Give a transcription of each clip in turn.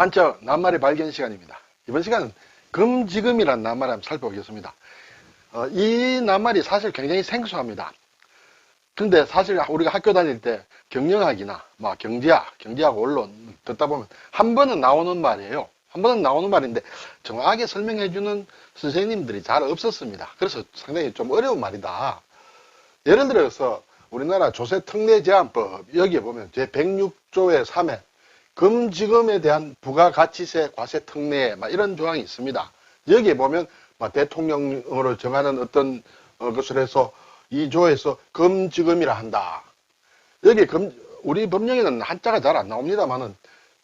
한자 낱말의 발견 시간입니다. 이번 시간은 금지금이라는 낱말을 한번 살펴보겠습니다. 어, 이 낱말이 사실 굉장히 생소합니다. 근데 사실 우리가 학교 다닐 때 경영학이나 막 경제학, 경제학 원론 듣다 보면 한 번은 나오는 말이에요. 한 번은 나오는 말인데 정확하게 설명해 주는 선생님들이 잘 없었습니다. 그래서 상당히 좀 어려운 말이다. 예를 들어서 우리나라 조세특례제한법 여기에 보면 제 106조의 3에 금지금에 대한 부가가치세 과세 특례 막 이런 조항이 있습니다. 여기에 보면 막 대통령으로 정하는 어떤 어, 것을 해서 이 조에서 금지금이라 한다. 여기 금 우리 법령에는 한자가 잘 안 나옵니다만은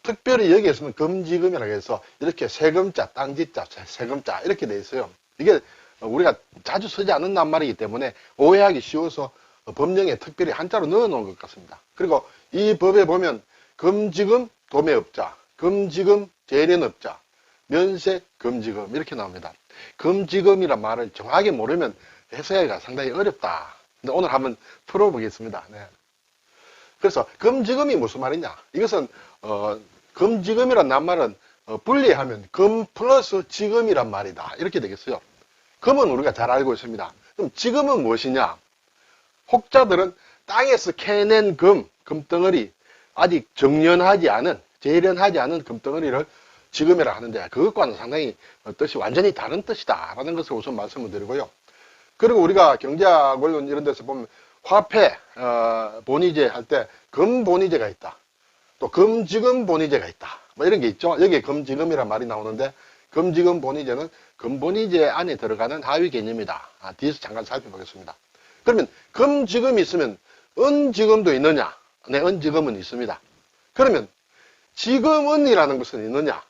특별히 여기에서는 금지금이라고 해서 이렇게 세금자, 땅지자, 세금자 이렇게 돼 있어요. 이게 우리가 자주 쓰지 않는 낱말이기 때문에 오해하기 쉬워서 법령에 특별히 한자로 넣어 놓은 것 같습니다. 그리고 이 법에 보면 금지금 도매업자, 금지금 재련업자, 면세 금지금 이렇게 나옵니다. 금지금이란 말을 정확하게 모르면 해석하기가 상당히 어렵다. 근데 오늘 한번 풀어보겠습니다. 네. 그래서 금지금이 무슨 말이냐? 이것은 어, 금지금이란 낱말은 어, 분리하면 금 플러스 지금이란 말이다. 이렇게 되겠어요. 금은 우리가 잘 알고 있습니다. 그럼 지금은 무엇이냐? 혹자들은 땅에서 캐낸 금, 금덩어리, 아직 정련하지 않은, 재련하지 않은 금덩어리를 지금이라 하는데 그것과는 상당히 뜻이 완전히 다른 뜻이다 라는 것을 우선 말씀을 드리고요. 그리고 우리가 경제학 원론 이런 데서 보면 화폐 어, 본위제 할 때 금본위제가 있다. 또 금지금 본위제가 있다. 뭐 이런 게 있죠. 여기에 금지금이란 말이 나오는데 금지금 본위제는 금본위제 안에 들어가는 하위 개념이다. 아, 뒤에서 잠깐 살펴보겠습니다. 그러면 금지금이 있으면 은지금도 있느냐? 네, 은지금은 있습니다. 그러면 지금은이라는 것은 있느냐?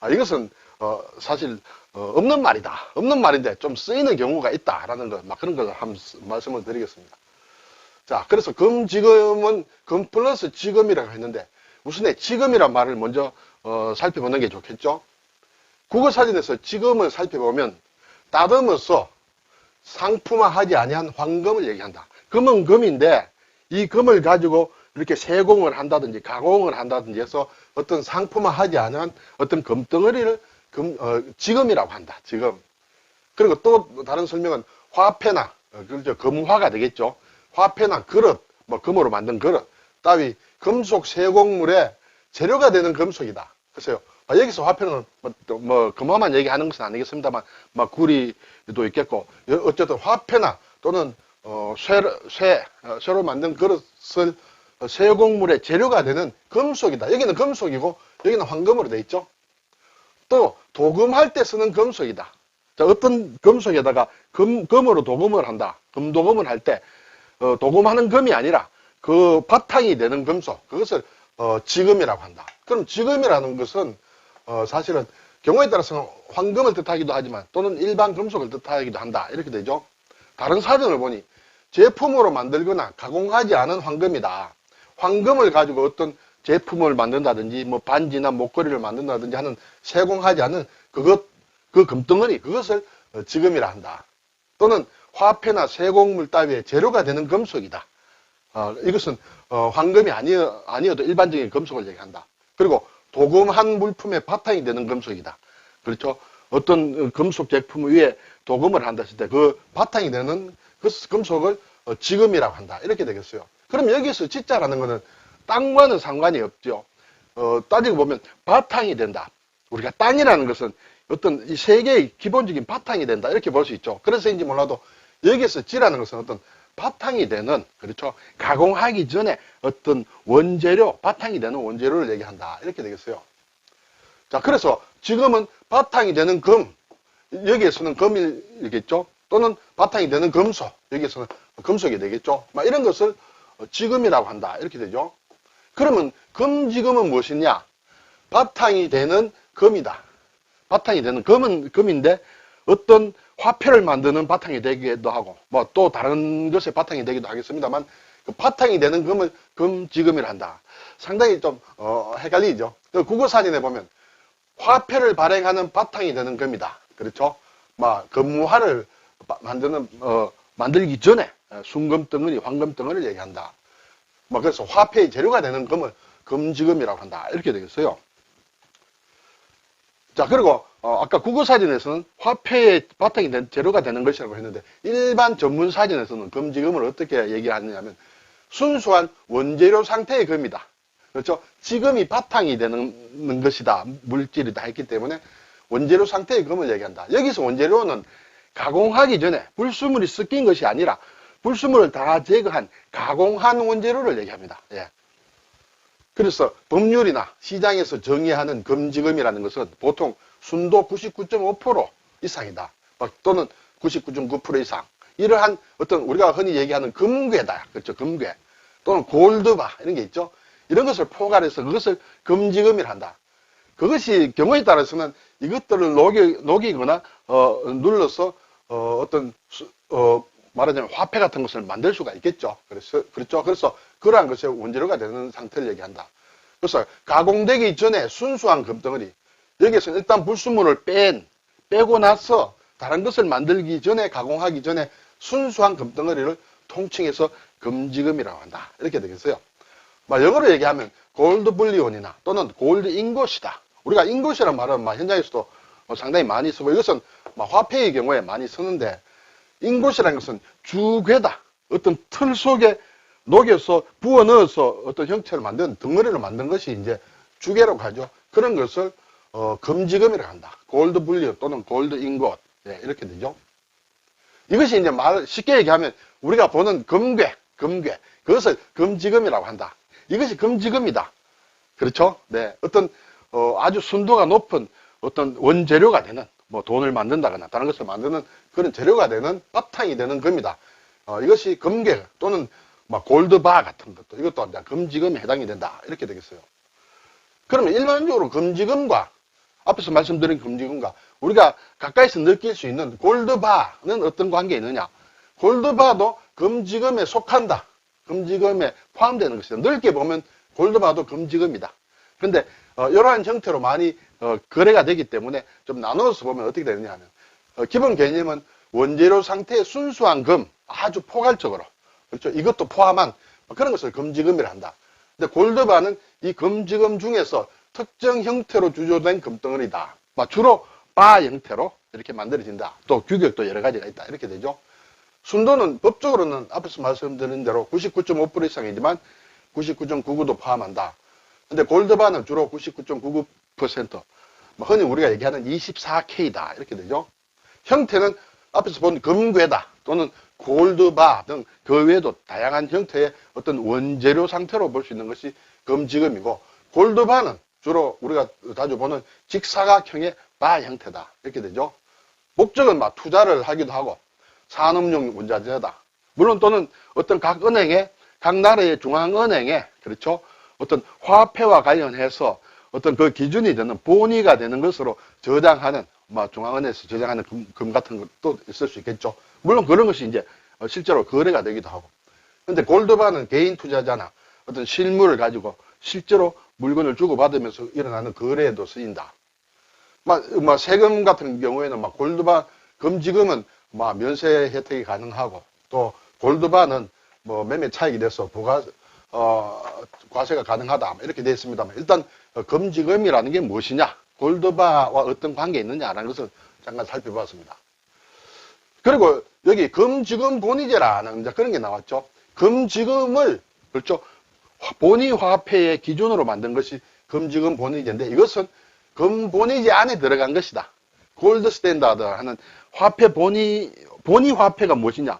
아, 이것은 어, 사실 어, 없는 말이다. 없는 말인데 좀 쓰이는 경우가 있다라는 것, 막 그런 걸 한번 말씀을 드리겠습니다. 자, 그래서 금 지금은 금 플러스 지금이라고 했는데 우선에 지금이란 말을 먼저 어, 살펴보는 게 좋겠죠. 국어사전에서 지금을 살펴보면 따듬어서 상품화하지 아니한 황금을 얘기한다. 금은 금인데 이 금을 가지고 이렇게 세공을 한다든지 가공을 한다든지 해서 어떤 상품화하지 않은 어떤 금덩어리를 금, 어, 지금이라고 한다. 지금. 그리고 또 다른 설명은 화폐나 어, 그렇죠. 금화가 되겠죠. 화폐나 그릇, 뭐 금으로 만든 그릇 따위 금속 세공물의 재료가 되는 금속이다. 그래서요. 아, 여기서 화폐는 뭐, 또뭐 금화만 얘기하는 것은 아니겠습니다만 막 구리도 있겠고 어쨌든 화폐나 또는 어, 쇠, 쇠, 어, 쇠로 만든 그릇을 세공물의 재료가 되는 금속이다. 여기는 금속이고 여기는 황금으로 돼 있죠. 또 도금할 때 쓰는 금속이다. 자, 어떤 금속에다가 금, 금으로 도금을 한다. 금도금을 할때 어, 도금하는 금이 아니라 그 바탕이 되는 금속 그것을 어, 지금이라고 한다. 그럼 지금이라는 것은 어, 사실은 경우에 따라서는 황금을 뜻하기도 하지만 또는 일반 금속을 뜻하기도 한다. 이렇게 되죠. 다른 사전을 보니 제품으로 만들거나 가공하지 않은 황금이다. 황금을 가지고 어떤 제품을 만든다든지 뭐 반지나 목걸이를 만든다든지 하는 세공하지 않은 그것 그 금덩어리 그것을 어, 지금이라 한다. 또는 화폐나 세공물 따위의 재료가 되는 금속이다. 어, 이것은 어, 황금이 아니어, 아니어도 일반적인 금속을 얘기한다. 그리고 도금한 물품의 바탕이 되는 금속이다. 그렇죠? 어떤 금속 제품 위에 도금을 한다 했을 때 그 바탕이 되는 그 금속을 어, 지금이라고 한다. 이렇게 되겠어요. 그럼 여기서 지자라는 것은 땅과는 상관이 없죠. 어, 따지고 보면 바탕이 된다. 우리가 땅이라는 것은 어떤 이 세계의 기본적인 바탕이 된다. 이렇게 볼 수 있죠. 그래서인지 몰라도 여기서 지라는 것은 어떤 바탕이 되는, 그렇죠. 가공하기 전에 어떤 원재료, 바탕이 되는 원재료를 얘기한다. 이렇게 되겠어요. 자, 그래서 지금은 바탕이 되는 금, 여기에서는 금이겠죠. 또는 바탕이 되는 금속, 여기에서는 금속이 되겠죠. 막 이런 것을 지금이라고 한다. 이렇게 되죠. 그러면 금지금은 무엇이냐? 바탕이 되는 금이다. 바탕이 되는 금은 금인데 어떤 화폐를 만드는 바탕이 되기도 하고 뭐 또 다른 것의 바탕이 되기도 하겠습니다만 그 바탕이 되는 금을 금지금이라 한다. 상당히 좀 어, 헷갈리죠. 그 국어사전에 보면 화폐를 발행하는 바탕이 되는 금이다. 그렇죠? 막 금화를 만드는 어, 만들기 전에 순금 덩어리, 황금 덩어리를 얘기한다. 뭐 그래서 화폐의 재료가 되는 금을 금지금이라고 한다. 이렇게 되겠어요. 자, 그리고, 어, 아까 국어사전에서는 화폐의 바탕이 된 재료가 되는 것이라고 했는데, 일반 전문 사전에서는 금지금을 어떻게 얘기하느냐면, 순수한 원재료 상태의 금이다. 그렇죠? 지금이 바탕이 되는 것이다. 물질이다. 했기 때문에 원재료 상태의 금을 얘기한다. 여기서 원재료는 가공하기 전에 불순물이 섞인 것이 아니라 불순물을 다 제거한 가공한 원재료를 얘기합니다. 예. 그래서 법률이나 시장에서 정의하는 금지금이라는 것은 보통 순도 99.5% 이상이다. 막 또는 99.9% 이상. 이러한 어떤 우리가 흔히 얘기하는 금괴다. 그렇죠. 금괴. 또는 골드바 이런 게 있죠. 이런 것을 포괄해서 그것을 금지금이라 한다. 그것이 경우에 따라서는 이것들을 녹이, 녹이거나 어, 눌러서 어, 어떤 수- 어, 말하자면 화폐 같은 것을 만들 수가 있겠죠. 그래서 그렇죠. 그래서 그러한 것의 원재료가 되는 상태를 얘기한다. 그래서 가공되기 전에 순수한 금덩어리 여기서 일단 불순물을 뺀 빼고 나서 다른 것을 만들기 전에 가공하기 전에 순수한 금덩어리를 통칭해서 금지금이라고 한다. 이렇게 되겠어요. 막 영어로 얘기하면 골드 불리온이나 또는 골드 인것이다. 우리가 인것이라는 말은 막 현장에서도 뭐 상당히 많이 쓰고 이것은 막 화폐의 경우에 많이 쓰는데 인것이라는 것은 주괴다. 어떤 틀 속에 녹여서 부어 넣어서 어떤 형체를 만든 덩어리를 만든 것이 이제 주괴라고 하죠. 그런 것을 어, 금지금이라고 한다. 골드 불리온 또는 골드 인것 예, 이렇게 되죠. 이것이 이제 말 쉽게 얘기하면 우리가 보는 금괴, 금괴 그것을 금지금이라고 한다. 이것이 금지금이다. 그렇죠? 네. 어떤 어, 아주 순도가 높은 어떤 원재료가 되는 뭐 돈을 만든다거나 다른 것을 만드는 그런 재료가 되는 바탕이 되는 금이다. 어, 이것이 금괴 또는 막 골드바 같은 것도 이것도 금지금에 해당이 된다. 이렇게 되겠어요. 그러면 일반적으로 금지금과 앞에서 말씀드린 금지금과 우리가 가까이서 느낄 수 있는 골드바는 어떤 관계에 있느냐? 골드바도 금지금에 속한다. 금지금에 포함되는 것이다. 넓게 보면 골드바도 금지금이다. 근데 어, 이러한 형태로 많이 어, 거래가 되기 때문에 좀 나눠서 보면 어떻게 되느냐 하면 어, 기본 개념은 원재료 상태의 순수한 금 아주 포괄적으로 그렇죠. 이것도 포함한 그런 것을 금지금이라 한다. 근데 골드바는 이 금지금 중에서 특정 형태로 주조된 금덩어리다. 막 주로 바 형태로 이렇게 만들어진다. 또 규격도 여러 가지가 있다. 이렇게 되죠. 순도는 법적으로는 앞에서 말씀드린 대로 99.5% 이상이지만 99.99도 포함한다. 근데 골드바는 주로 99.99%, 뭐 흔히 우리가 얘기하는 24K다. 이렇게 되죠. 형태는 앞에서 본 금괴다 또는 골드바 등 그 외에도 다양한 형태의 어떤 원재료 상태로 볼 수 있는 것이 금지금이고 골드바는 주로 우리가 자주 보는 직사각형의 바 형태다. 이렇게 되죠. 목적은 막 투자를 하기도 하고 산업용 원자재다. 물론 또는 어떤 각 은행에 각 나라의 중앙은행에 그렇죠. 어떤 화폐와 관련해서 어떤 그 기준이 되는 본위가 되는 것으로 저장하는 뭐 중앙은행에서 저장하는 금, 금 같은 것도 있을 수 있겠죠. 물론 그런 것이 이제 어, 실제로 거래가 되기도 하고. 근데 골드바는 개인 투자자나 어떤 실물을 가지고 실제로 물건을 주고받으면서 일어나는 거래에도 쓰인다. 막, 막 세금 같은 경우에는 막 골드바 금지금은 막 면세 혜택이 가능하고 또 골드바는 뭐 매매 차익이 돼서 부가 어, 과세가 가능하다 뭐 이렇게 되어 있습니다만 일단 어, 금지금이라는 게 무엇이냐 골드바와 어떤 관계 있느냐라는 것을 잠깐 살펴봤습니다. 그리고 여기 금지금 본위제라는 그런 게 나왔죠. 금지금을 그렇죠. 본위 화폐의 기준으로 만든 것이 금지금 본위제인데 이것은 금 본위제 안에 들어간 것이다. 골드 스탠다드 하는 화폐 본위 본위 화폐가 무엇이냐?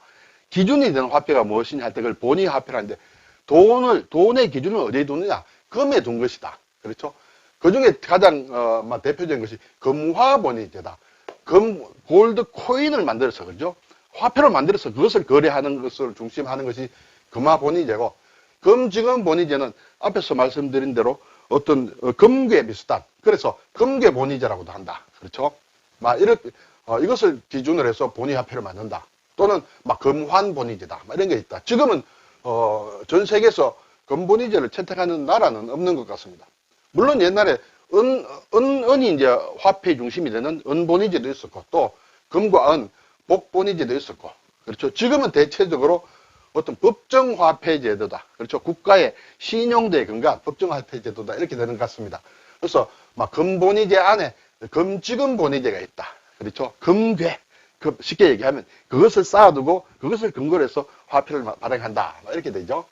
기준이 되는 화폐가 무엇이냐 할 때 그걸 본위 화폐라는데 돈을 돈의 기준을 어디에 두느냐? 금에 둔 것이다. 그렇죠? 그 중에 가장 어, 막 대표적인 것이 금화 본위제다. 금 골드 코인을 만들어서 그죠? 화폐를 만들어서 그것을 거래하는 것을 중심하는 것이 금화 본위제고 금지금 본위제는 앞에서 말씀드린 대로 어떤 어, 금괴 비슷한 그래서 금괴 본위제라고도 한다. 그렇죠? 막 이렇게 어, 이것을 기준으로 해서 본위 화폐를 만든다. 또는 막 금환 본위제다. 막 이런 게 있다. 지금은 어, 전 세계에서 금본위제를 채택하는 나라는 없는 것 같습니다. 물론 옛날에 은, 은, 은이 이제 화폐 중심이 되는 은본위제도 있었고, 또 금과 은, 복본위제도 있었고, 그렇죠. 지금은 대체적으로 어떤 법정화폐 제도다. 그렇죠. 국가의 신용도에 근거한 법정화폐 제도다. 이렇게 되는 것 같습니다. 그래서 막 금본위제 안에 금지금 본위제가 있다. 그렇죠? 금괴. 그 쉽게 얘기하면 그것을 쌓아두고 그것을 근거로 해서 화폐를 마- 발행한다. 뭐 이렇게 되죠.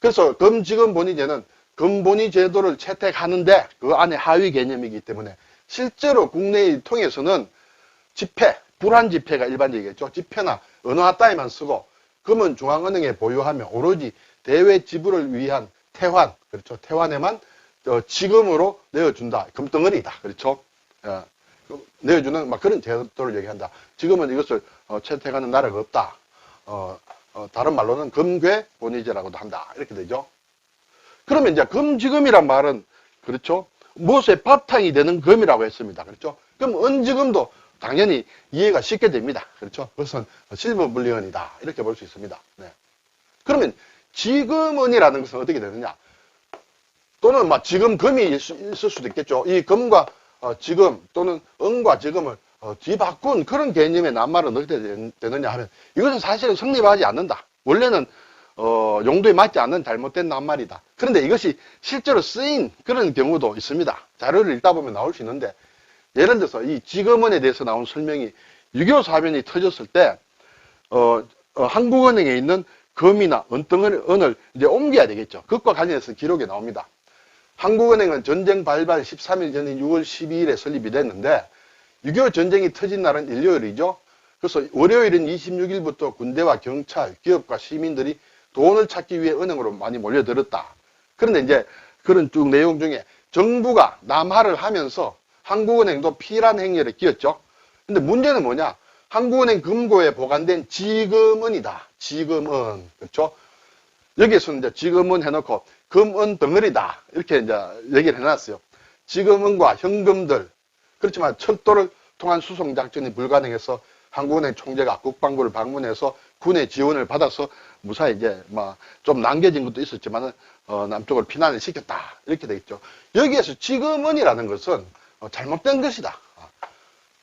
그래서 금지금 본위제는 금본위 제도를 채택하는데 그 안에 하위 개념이기 때문에 실제로 국내의 통해서는 지폐, 불안 지폐가 일반적이겠죠. 지폐나 은화 따위만 쓰고 금은 중앙은행에 보유하며 오로지 대외 지불을 위한 태환, 그렇죠. 태환에만 어, 지금으로 내어준다. 금덩어리다. 그렇죠. 어, 그 내어주는 막 그런 제도를 얘기한다. 지금은 이것을 어, 채택하는 나라가 없다. 어, 어, 다른 말로는 금괴 본위제라고도 한다. 이렇게 되죠. 그러면 이제 금지금이란 말은 그렇죠. 무엇의 바탕이 되는 금이라고 했습니다. 그렇죠. 그럼 은지금도 당연히 이해가 쉽게 됩니다. 그렇죠. 그것은 실버 물리언이다. 이렇게 볼 수 있습니다. 네. 그러면 지금은이라는 것은 어떻게 되느냐? 또는 막 지금 금이 있- 있을 수도 있겠죠. 이 금과 어, 지금 또는 은과 지금을 어, 뒤바꾼 그런 개념의 낱말은 어떻게 되- 되느냐 하면 이것은 사실은 성립하지 않는다. 원래는 어, 용도에 맞지 않는 잘못된 낱말이다. 그런데 이것이 실제로 쓰인 그런 경우도 있습니다. 자료를 읽다 보면 나올 수 있는데 예를 들어서 이 지금은에 대해서 나온 설명이 6.25 사변이 터졌을 때 어, 어, 한국은행에 있는 금이나 은을 이제 옮겨야 되겠죠. 그것과 관련해서 기록에 나옵니다. 한국은행은 전쟁 발발 13일 전인 6월 12일에 설립이 됐는데 6.25 전쟁이 터진 날은 일요일이죠. 그래서 월요일은 26일부터 군대와 경찰, 기업과 시민들이 돈을 찾기 위해 은행으로 많이 몰려들었다. 그런데 이제 그런 쭉 내용 중에 정부가 남하를 하면서 한국은행도 피란 행위를 끼었죠. 근데 문제는 뭐냐? 한국은행 금고에 보관된 지금은이다. 지금은. 그렇죠? 여기에서는 이제 지금은 해놓고 금은 덩어리다. 이렇게 이제 얘기를 해놨어요. 지금은과 현금들. 그렇지만 철도를 통한 수송 작전이 불가능해서 한국은행 총재가 국방부를 방문해서 군의 지원을 받아서 무사히 이제 뭐좀 남겨진 것도 있었지만은 어, 남쪽으로 피난을 시켰다. 이렇게 되겠죠. 여기에서 지금은이라는 것은 어, 잘못된 것이다.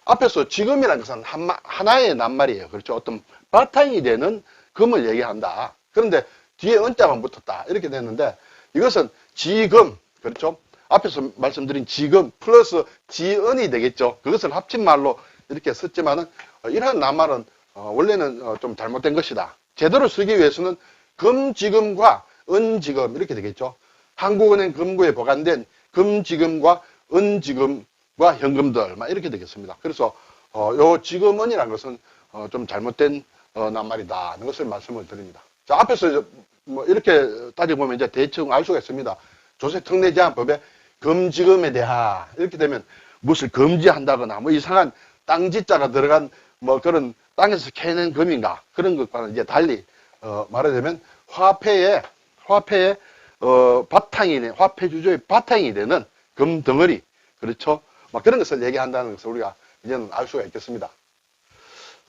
앞에서 지금이라는 것은 하나의 낱말이에요. 그렇죠. 어떤 바탕이 되는 금을 얘기한다. 그런데 뒤에 은자만 붙었다. 이렇게 됐는데 이것은 지금, 그렇죠. 앞에서 말씀드린 지금 플러스 지은이 되겠죠. 그것을 합친 말로 이렇게 썼지만은 어, 이러한 낱말은 어, 원래는 어, 좀 잘못된 것이다. 제대로 쓰기 위해서는 금지금과 은지금 이렇게 되겠죠. 한국은행 금고에 보관된 금지금과 은지금과 현금들 막 이렇게 되겠습니다. 그래서 어, 요 지금은이라는 것은 어, 좀 잘못된 어, 낱말이다 하는 것을 말씀을 드립니다. 자 앞에서 뭐 이렇게 따져보면 이제 대충 알 수가 있습니다. 조세 특례 제한법에 금지금에 대하 이렇게 되면 무엇을 금지한다거나 뭐 이상한 땅지자가 들어간 뭐 그런 땅에서 캐낸 금인가 그런 것과는 이제 달리 어, 말하자면 화폐의 화폐의 어, 바탕이 되 화폐 주조의 바탕이 되는 금 덩어리 그렇죠? 막 그런 것을 얘기한다는 것을 우리가 이제는 알 수가 있겠습니다.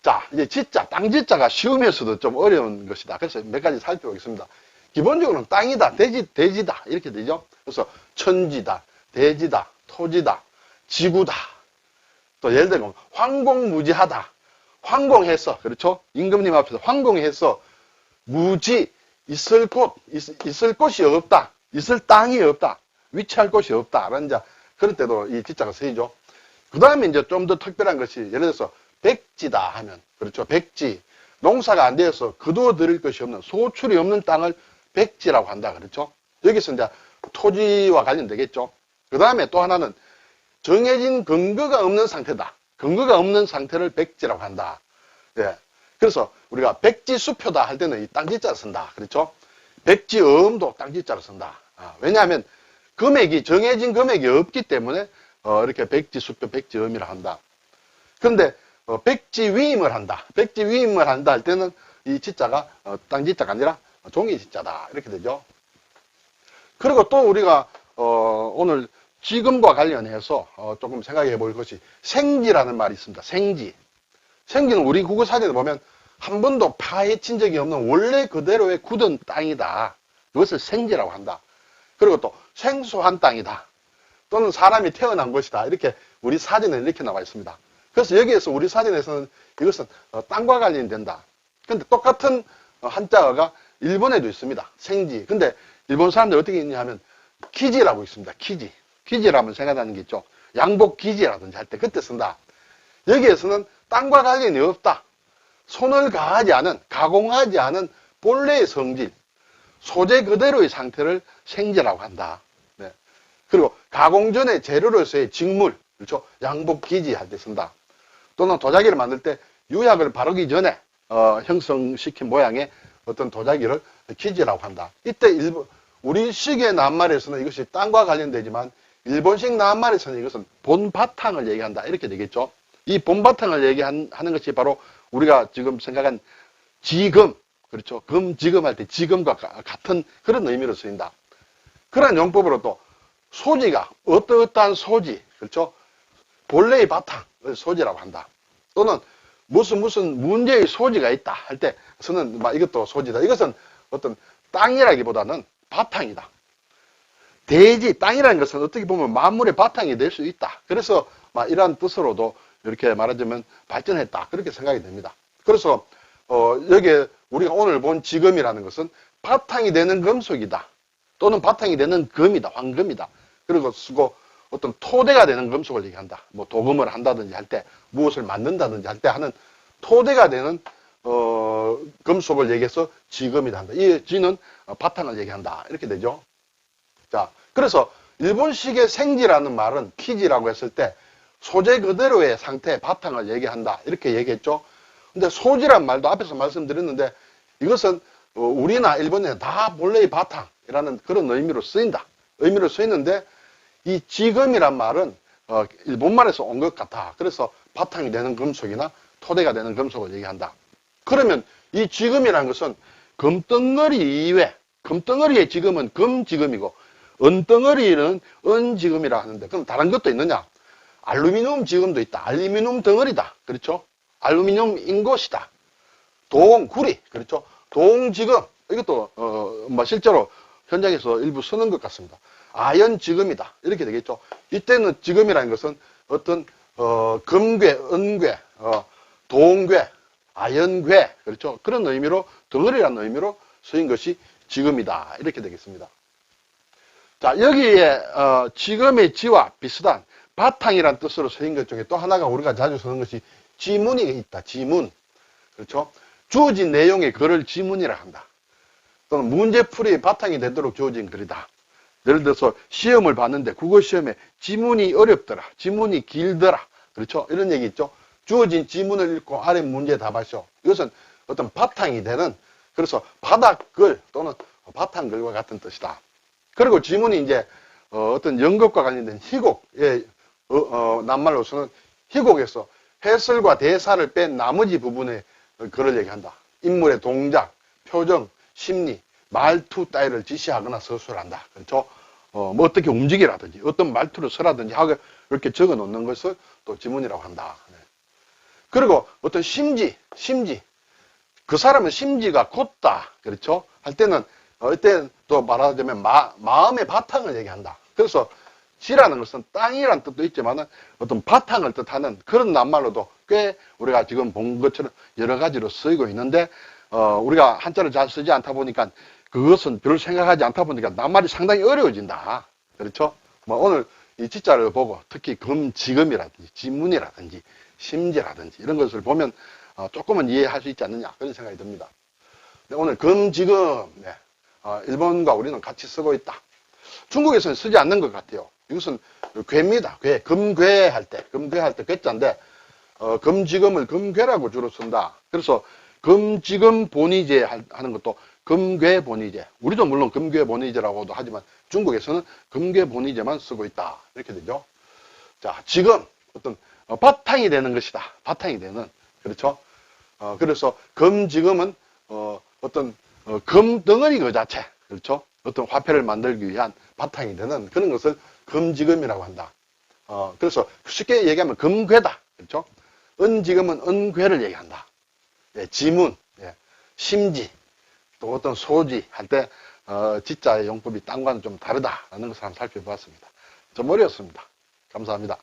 자, 이제 지자, 땅지자가 쉬우면서도 좀 어려운 것이다. 그래서 몇 가지 살펴보겠습니다. 기본적으로는 땅이다, 대지, 대지다. 이렇게 되죠. 그래서 천지다, 대지다, 토지다, 지구다. 또 예를 들면 황공무지하다. 황공해서, 그렇죠? 임금님 앞에서 황공해서 무지, 있을 곳, 있, 있을 곳이 없다. 있을 땅이 없다. 위치할 곳이 없다. 라는 자, 그럴 때도 이 지자가 쓰이죠. 그 다음에 이제 좀 더 특별한 것이 예를 들어서 백지다 하면 그렇죠. 백지. 농사가 안 되어서 거두어 들일 것이 없는 소출이 없는 땅을 백지라고 한다. 그렇죠. 여기서 이제 토지와 관련되겠죠. 그 다음에 또 하나는 정해진 근거가 없는 상태다. 근거가 없는 상태를 백지라고 한다. 예. 그래서 우리가 백지 수표다 할 때는 이 땅지자를 쓴다. 그렇죠. 백지음도 땅지자를 쓴다. 아, 왜냐하면 금액이 정해진 금액이 없기 때문에 어, 이렇게 백지 수표, 백지음이라 한다. 그런데 어, 백지 위임을 한다. 백지 위임을 한다 할 때는 이 지자가 어, 땅지자가 아니라 종이 지자다. 이렇게 되죠. 그리고 또 우리가 어, 오늘 지금과 관련해서 어, 조금 생각해 볼 것이 생지라는 말이 있습니다. 생지. 생지는 우리 국어 사전에 보면 한 번도 파헤친 적이 없는 원래 그대로의 굳은 땅이다. 이것을 생지라고 한다. 그리고 또 생소한 땅이다. 또는 사람이 태어난 것이다. 이렇게 우리 사전에 이렇게 나와 있습니다. 그래서 여기에서 우리 사전에서는 이것은 어, 땅과 관련된다. 근데 똑같은 어, 한자어가 일본에도 있습니다. 생지. 근데 일본 사람들 어떻게 있냐 하면 키지라고 있습니다. 키지. 키지라면 생각나는 게 있죠. 양복 기지라든지 할 때 그때 쓴다. 여기에서는 땅과 관련이 없다. 손을 가하지 않은, 가공하지 않은 본래의 성질, 소재 그대로의 상태를 생지라고 한다. 네. 그리고 가공 전의 재료로서의 직물, 그렇죠? 양복 기지 할 때 쓴다. 또는 도자기를 만들 때 유약을 바르기 전에 어, 형성시킨 모양의 어떤 도자기를 기지라고 한다. 이때 일본, 우리 식의 낱말에서는 이것이 땅과 관련되지만 일본식 낱말에서는 이것은 본바탕을 얘기한다. 이렇게 되겠죠. 이 본바탕을 얘기하는 것이 바로 우리가 지금 생각한 지금, 그렇죠. 금, 지금 할 때 지금과 가- 같은 그런 의미로 쓰인다. 그런 용법으로 또 소지가 어떠어떠한 소지, 그렇죠. 본래의 바탕을 소지라고 한다. 또는 무슨 무슨 문제의 소지가 있다 할 때서는 막 이것도 소지다. 이것은 어떤 땅이라기보다는 바탕이다. 대지, 땅이라는 것은 어떻게 보면 만물의 바탕이 될 수 있다. 그래서 막 이러한 뜻으로도 이렇게 말하자면 발전했다. 그렇게 생각이 됩니다. 그래서 어, 여기에 우리가 오늘 본 지금이라는 것은 바탕이 되는 금속이다. 또는 바탕이 되는 금이다. 황금이다. 그리고 쓰고 어떤 토대가 되는 금속을 얘기한다. 뭐 도금을 한다든지 할 때 무엇을 만든다든지 할 때 하는 토대가 되는 어, 금속을 얘기해서 지금이다 한다. 이 지는 어, 바탕을 얘기한다. 이렇게 되죠. 자, 그래서 일본식의 생지라는 말은 키지라고 했을 때 소재 그대로의 상태, 바탕을 얘기한다. 이렇게 얘기했죠. 근데 소지란 말도 앞에서 말씀드렸는데 이것은 어, 우리나 일본에 다 본래의 바탕이라는 그런 의미로 쓰인다. 의미로 쓰이는데 이 지금이란 말은 어, 일본말에서 온 것 같아. 그래서 바탕이 되는 금속이나 토대가 되는 금속을 얘기한다. 그러면 이 지금이라는 것은 금덩어리 이외, 금덩어리의 지금은 금지금이고 은덩어리는 은지금이라 하는데 그럼 다른 것도 있느냐? 알루미늄 지금도 있다. 알루미늄 덩어리다. 그렇죠? 알루미늄 인것이다. 동, 구리. 그렇죠? 동 지금. 이것도, 어, 뭐, 실제로 현장에서 일부 쓰는 것 같습니다. 아연 지금이다. 이렇게 되겠죠. 이때는 지금이라는 것은 어떤, 어, 금괴, 은괴, 어, 동괴, 아연괴. 그렇죠? 그런 의미로, 덩어리라는 의미로 쓰인 것이 지금이다. 이렇게 되겠습니다. 자, 여기에, 어, 지금의 지와 비슷한 바탕이란 뜻으로 쓰인 것 중에 또 하나가 우리가 자주 쓰는 것이 지문이 있다. 지문. 그렇죠? 주어진 내용의 글을 지문이라 한다. 또는 문제풀이의 바탕이 되도록 주어진 글이다. 예를 들어서 시험을 봤는데 국어 시험에 지문이 어렵더라. 지문이 길더라. 그렇죠? 이런 얘기 있죠. 주어진 지문을 읽고 아래 문제 답하시오. 이것은 어떤 바탕이 되는 그래서 바닥글 또는 바탕글과 같은 뜻이다. 그리고 지문이 이제 어, 떤 연극과 관련된 희곡의 어, 어, 낱말로서는 희곡에서 해설과 대사를 뺀 나머지 부분의 글을 얘기한다. 인물의 동작, 표정, 심리, 말투 따위를 지시하거나 서술한다. 그렇죠? 어, 뭐 어떻게 움직이라든지 어떤 말투를 써라든지 하고 이렇게 적어 놓는 것을 또 지문이라고 한다. 네. 그리고 어떤 심지, 심지. 그 사람은 심지가 곧다. 그렇죠? 할 때는, 어, 이때 또 말하자면 마, 마음의 바탕을 얘기한다. 그래서 지라는 것은 땅이라는 뜻도 있지만은 어떤 바탕을 뜻하는 그런 낱말로도 꽤 우리가 지금 본 것처럼 여러 가지로 쓰이고 있는데, 어, 우리가 한자를 잘 쓰지 않다 보니까 그것은 별 생각하지 않다 보니까 낱말이 상당히 어려워진다. 그렇죠? 뭐 오늘 이 지자를 보고 특히 금지금이라든지 지문이라든지 심지라든지 이런 것을 보면 어, 조금은 이해할 수 있지 않느냐 그런 생각이 듭니다. 네, 오늘 금지금 네, 어, 일본과 우리는 같이 쓰고 있다. 중국에서는 쓰지 않는 것 같아요. 이것은 괴입니다. 괴, 금괴 할 때, 금괴 할 때 괴자인데 어, 금지금을 금괴라고 주로 쓴다. 그래서 금지금 본의제 할- 하는 것도 금괴 본의제. 우리도 물론 금괴 본의제라고도 하지만 중국에서는 금괴 본의제만 쓰고 있다. 이렇게 되죠. 자, 지금 어떤 어, 바탕이 되는 것이다. 바탕이 되는. 그렇죠? 어, 그래서 금 지금은 어, 어떤 어, 금 덩어리 그 자체. 그렇죠? 어떤 화폐를 만들기 위한 바탕이 되는 그런 것을 금지금이라고 한다. 어, 그래서 쉽게 얘기하면 금괴다. 그렇죠? 은지금은 은괴를 얘기한다. 예, 지문, 예, 심지, 또 어떤 소지 할 때, 어, 지자의 용법이 딴과는 좀 다르다라는 것을 한번 살펴보았습니다. 좀 어려웠습니다. 감사합니다.